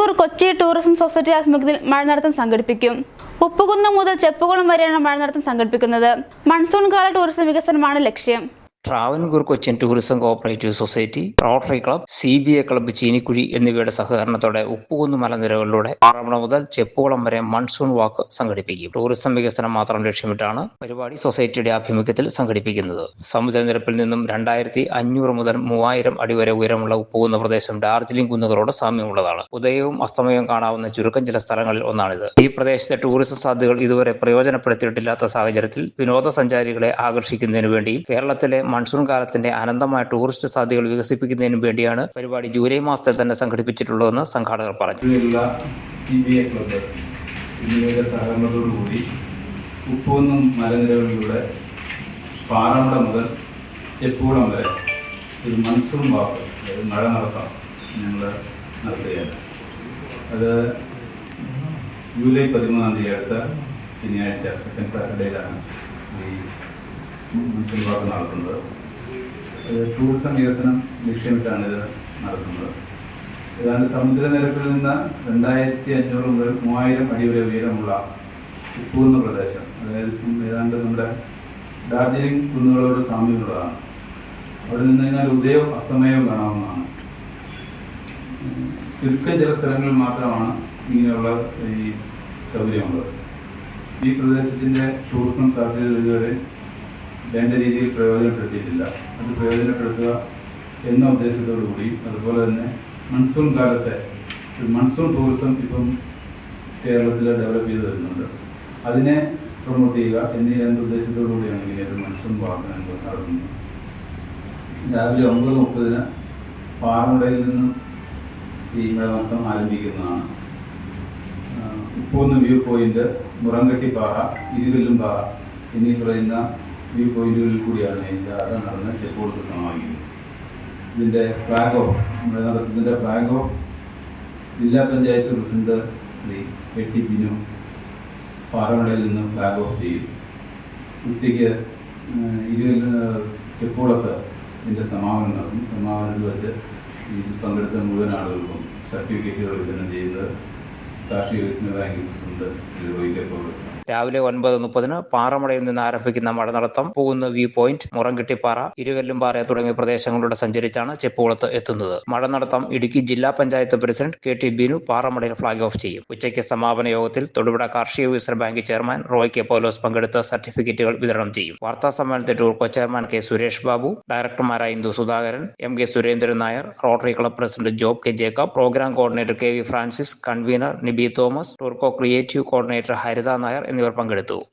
Tour Kochi tourism society ആഭിമുഖ്യത്തിൽ മഴനടത്തം സംഘടിപ്പിക്കും. ഉപ്പുകുന്നം മുതൽ ചെപ്പുകുളം വരെയാണ് മഴനടത്തം സംഘടിപ്പിക്കുന്നത്. മൺസൂൺ കാല ടൂറിസം വികസനമാണ് ലക്ഷ്യം. Travancore Cochin tourism cooperative society rotary club C B A club Cheenikkuzhi എന്നിവയുടെ സഹകരണത്തോടെ ഉപ്പുകുന്ന് മലനിരകളിലൂടെ ആറന്മുള മുതൽ ചെപ്പുകുളം വരെ മൺസൂൺ വാക്ക് സംഘടിപ്പിക്കും. ടൂറിസം വികസനം മാത്രം ലക്ഷ്യമിട്ടാണ് പരിപാടി സൊസൈറ്റിയുടെ ആഭിമുഖ്യത്തിൽ സംഘടിപ്പിക്കുന്നത്. സമുദ്രനിരപ്പിൽ നിന്നും രണ്ടായിരത്തി അഞ്ഞൂറ് മുതൽ മൂവായിരം അടി വരെ ഉയരമുള്ള ഉപ്പുകുന്ന പ്രദേശം ഡാർജിലിംഗ് കുന്നുകളോട് സാമ്യമുള്ളതാണ്. ഉദയവും അസ്തമയവും കാണാവുന്ന ചുരുക്കം ചില സ്ഥലങ്ങളിൽ ഒന്നാണിത്. ഈ പ്രദേശത്തെ ടൂറിസം സാധ്യതകൾ ഇതുവരെ പ്രയോജനപ്പെടുത്തിയിട്ടില്ലാത്ത സാഹചര്യത്തിൽ വിനോദസഞ്ചാരികളെ ആകർഷിക്കുന്നതിന് വേണ്ടിയും കേരളത്തിലെ മൺസൂൺ കാലത്തിന്റെ അനന്തമായ ടൂറിസ്റ്റ് സാധ്യതകൾ വികസിപ്പിക്കുന്നതിനു വേണ്ടിയാണ് പരിപാടി ജൂലൈ മാസത്തിൽ തന്നെ സംഘടിപ്പിച്ചിട്ടുള്ളതെന്ന് സംഘാടകർ പറഞ്ഞു. സി ബി എ ക്ലബ്ബ് എന്നിവയുടെ സഹകരണത്തോടുകൂടി മലനിരകളിലൂടെ പാറമട മുതൽ ചെപ്പുകുളം വരെ ഒരു മൺസൂൺ വാക്ക് അതായത് മഴ നടത്താം ഞങ്ങൾ നടത്തുകയാണ്. അത് ജൂലൈ പതിമൂന്നാം തീയതി അടുത്ത ശനിയാഴ്ച സെക്കൻഡ് സാറ്റർഡേയിലാണ് ഈ വാക്ക് നടത്തുന്നത്. ടൂറിസം വികസനം ലക്ഷ്യമിട്ടാണ് ഇത് നടത്തുന്നത്. ഏതാണ്ട് സമുദ്രനിരപ്പിൽ നിന്ന് രണ്ടായിരത്തി അഞ്ഞൂറ് മുതൽ മൂവായിരം അടി വരെ ഉയരമുള്ള ഉപ്പൂർന്ന പ്രദേശം. അതായത് ഏതാണ്ട് നമ്മുടെ ഡാർജിലിംഗ് കുന്നുകളോട് സാമ്യമുള്ളതാണ്. അവിടെ നിന്ന് കഴിഞ്ഞാൽ ഉദയവും അസ്തമയവും കാണാവുന്നതാണ്. ചുരുക്കം ചില സ്ഥലങ്ങളിൽ മാത്രമാണ് ഇങ്ങനെയുള്ള ഈ സൗകര്യമുള്ളത്. ഈ പ്രദേശത്തിന്റെ ടൂറിസം സാധ്യത ഇതുവരെ വേണ്ട രീതിയിൽ പ്രയോജനപ്പെടുത്തിയിട്ടില്ല. അത് പ്രയോജനപ്പെടുത്തുക എന്ന ഉദ്ദേശത്തോടു കൂടി അതുപോലെ തന്നെ മൺസൂൺ കാലത്തെ മൺസൂൺ ടൂറിസം ഇപ്പം കേരളത്തിൽ ഡെവലപ്പ് ചെയ്ത് വരുന്നുണ്ട്. അതിനെ പ്രൊമോട്ട് ചെയ്യുക എന്നീ രണ്ട് ഉദ്ദേശത്തോടു കൂടിയാണ് ഇങ്ങനെ ഒരു മൺസൂൺ വാഹനം നടത്തുന്നത്. രാവിലെ ഒമ്പത് മുപ്പതിന് പാറമുടയിൽ നിന്ന് ഈ മേളനൃത്തം ആരംഭിക്കുന്നതാണ്. ഉപ്പൂന്ന് വ്യൂ പോയിന്റ് മുറങ്കട്ടിപ്പാറ ഇരുകല്ലും പാറ എന്നീ പറയുന്ന വ്യൂ പോയിന്റുകളിൽ കൂടിയാണ് ഇതിന്റെ അത് നടന്ന് കൊടുത്ത് സമാപിക്കുന്നത് ഇതിന്റെ ഫ്ലാഗ് ഓഫ് നമ്മുടെ നടത്തുന്നതിന്റെ ഫ്ലാഗ് ഓഫ് ജില്ലാ panchayat president Shri A T Binu പാറമടയിൽ നിന്ന് ഫ്ലാഗ് ഓഫ് ചെയ്യും ഉച്ചയ്ക്ക് ഇരുകല്ല് ചെപ്പോളത്ത് ഇതിന്റെ സമാപനം നടക്കും സമാപനത്തിൽ വെച്ച് ഇതിൽ പങ്കെടുത്ത മുഴുവൻ ആളുകൾക്കും സർട്ടിഫിക്കറ്റുകൾ വിതരണം ചെയ്യുന്നത് ഉണ്ട് കെ രാവിലെ ഒൻപത് മുപ്പതിന് പാറമടയിൽ നിന്ന് ആരംഭിക്കുന്ന മഴ നടത്തം പോകുന്ന വ്യൂ പോയിന്റ് മുറംകെട്ടിപ്പാറ ഇരുകല്ലുംപാറ തുടങ്ങിയ പ്രദേശങ്ങളിലൂടെ സഞ്ചരിച്ചാണ് ചെപ്പുകുളത്ത് എത്തുന്നത്. മഴ നടത്തം ഇടുക്കി ജില്ലാ panchayat president K T Binu പാറമടയിൽ flag off ചെയ്യും. ഉച്ചയ്ക്ക് സമാപന യോഗത്തിൽ തൊടുപുഴ കാർഷിക വികസന bank chairman Roy K Paulose പങ്കെടുത്ത സർട്ടിഫിക്കറ്റുകൾ വിതരണം ചെയ്യും. വാർത്താ സമ്മേളനത്തിൽ Tourco chairman K Suresh Babu ഡയറക്ടർമാരായ Indu Sudhakaran M K Surendran Nair rotary club president Job K Jacob programme coordinator K V Francis convener Nibi Thomas Tourco creative coordinator Haritha Nair എന്നിവർ പങ്കെടുത്തു.